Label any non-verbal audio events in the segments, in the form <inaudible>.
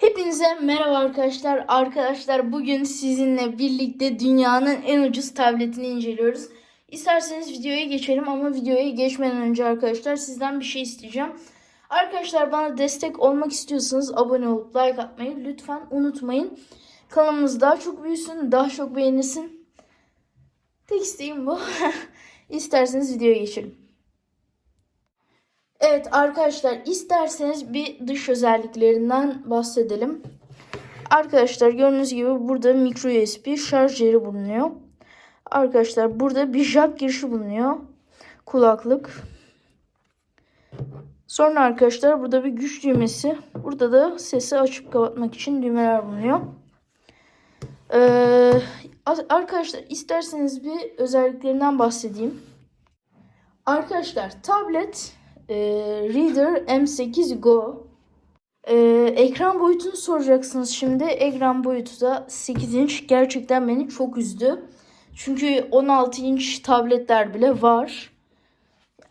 Hepinize merhaba arkadaşlar. Arkadaşlar bugün sizinle birlikte dünyanın en ucuz tabletini inceliyoruz. İsterseniz videoya geçelim ama videoya geçmeden önce arkadaşlar sizden bir şey isteyeceğim. Arkadaşlar bana destek olmak istiyorsanız abone olup like atmayı lütfen unutmayın. Kanalımız daha çok büyüsün, daha çok beğenilsin. Tek isteğim bu. <laughs> İsterseniz videoya geçelim. Evet arkadaşlar isterseniz bir dış özelliklerinden bahsedelim. Arkadaşlar gördüğünüz gibi burada micro USB şarj yeri bulunuyor. Arkadaşlar burada bir jack girişi bulunuyor. Kulaklık. Sonra arkadaşlar burada bir güç düğmesi. Burada da sesi açıp kapatmak için düğmeler bulunuyor. Ee, arkadaşlar isterseniz bir özelliklerinden bahsedeyim. Arkadaşlar tablet e, Reader M8 Go. E, ekran boyutunu soracaksınız şimdi. Ekran boyutu da 8 inç. Gerçekten beni çok üzdü. Çünkü 16 inç tabletler bile var.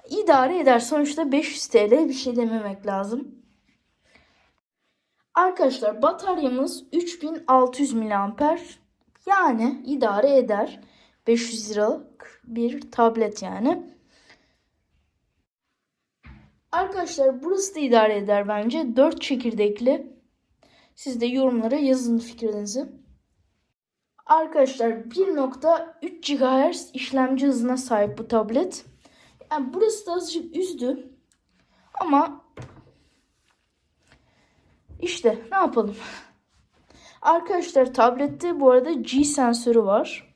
İdare eder. Sonuçta 500 TL bir şey dememek lazım. Arkadaşlar bataryamız 3600 mAh. Yani idare eder. 500 liralık bir tablet yani. Arkadaşlar burası da idare eder bence. 4 çekirdekli. Siz de yorumlara yazın fikrinizi. Arkadaşlar 1.3 GHz işlemci hızına sahip bu tablet. Yani burası da azıcık üzdü. Ama işte ne yapalım. Arkadaşlar tablette bu arada G sensörü var.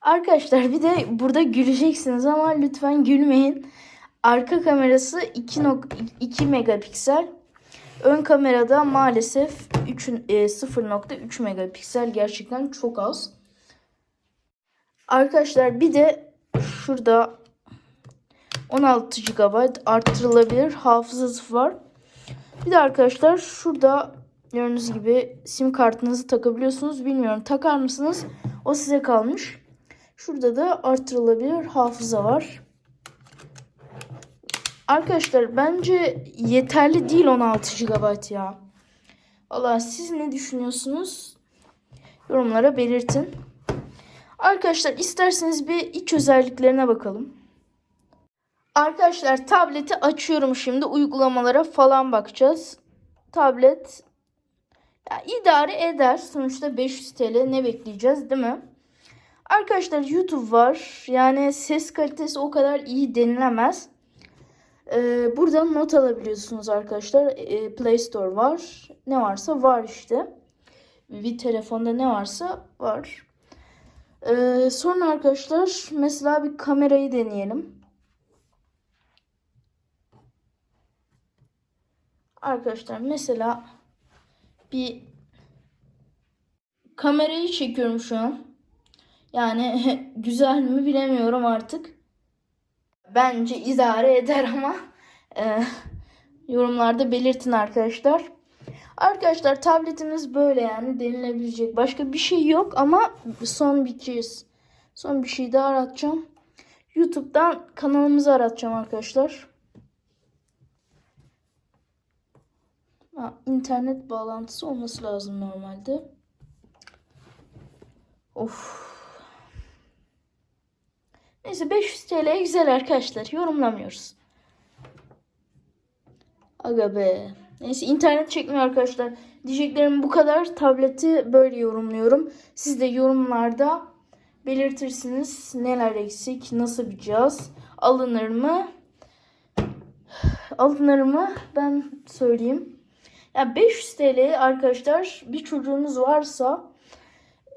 Arkadaşlar bir de burada güleceksiniz ama lütfen gülmeyin. Arka kamerası 2.2 megapiksel. Ön kamerada maalesef 3, 0.3 megapiksel gerçekten çok az. Arkadaşlar bir de şurada 16 GB arttırılabilir hafızası var. Bir de arkadaşlar şurada gördüğünüz gibi sim kartınızı takabiliyorsunuz. Bilmiyorum takar mısınız? O size kalmış. Şurada da arttırılabilir hafıza var. Arkadaşlar bence yeterli değil 16 GB ya. Valla siz ne düşünüyorsunuz? Yorumlara belirtin. Arkadaşlar isterseniz bir iç özelliklerine bakalım. Arkadaşlar tableti açıyorum şimdi. Uygulamalara falan bakacağız. Tablet ya idare eder. Sonuçta 500 TL ne bekleyeceğiz değil mi? Arkadaşlar YouTube var. Yani ses kalitesi o kadar iyi denilemez. Ee, buradan not alabiliyorsunuz arkadaşlar. Ee, Play Store var. Ne varsa var işte. Bir telefonda ne varsa var. Ee, sonra arkadaşlar mesela bir kamerayı deneyelim. Arkadaşlar mesela bir kamerayı çekiyorum şu an. Yani <laughs> güzel mi bilemiyorum artık. Bence idare eder ama e, yorumlarda belirtin arkadaşlar. Arkadaşlar tabletimiz böyle yani denilebilecek başka bir şey yok ama son bir kez son bir şey daha aratacağım. YouTube'dan kanalımızı aratacağım arkadaşlar. Ha, internet bağlantısı olması lazım normalde. Of. Neyse 500 TL güzel arkadaşlar. Yorumlamıyoruz. Aga be. Neyse internet çekmiyor arkadaşlar. Diyeceklerim bu kadar. Tableti böyle yorumluyorum. Siz de yorumlarda belirtirsiniz. Neler eksik, nasıl bir cihaz, alınır mı? Alınır mı? Ben söyleyeyim. Ya yani 500 TL arkadaşlar bir çocuğunuz varsa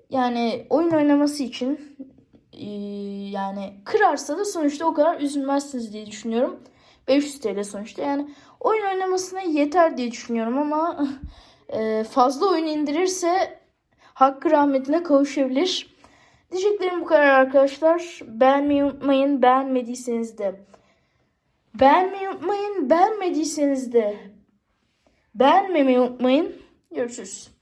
yani oyun oynaması için yani kırarsa da sonuçta o kadar üzülmezsiniz diye düşünüyorum. 500 TL sonuçta yani oyun oynamasına yeter diye düşünüyorum ama <laughs> fazla oyun indirirse hakkı rahmetine kavuşabilir. Diyeceklerim bu kadar arkadaşlar. Beğenmeyi unutmayın. Beğenmediyseniz de beğenmeyi unutmayın. Beğenmediyseniz de beğenmemeyi unutmayın. Görüşürüz.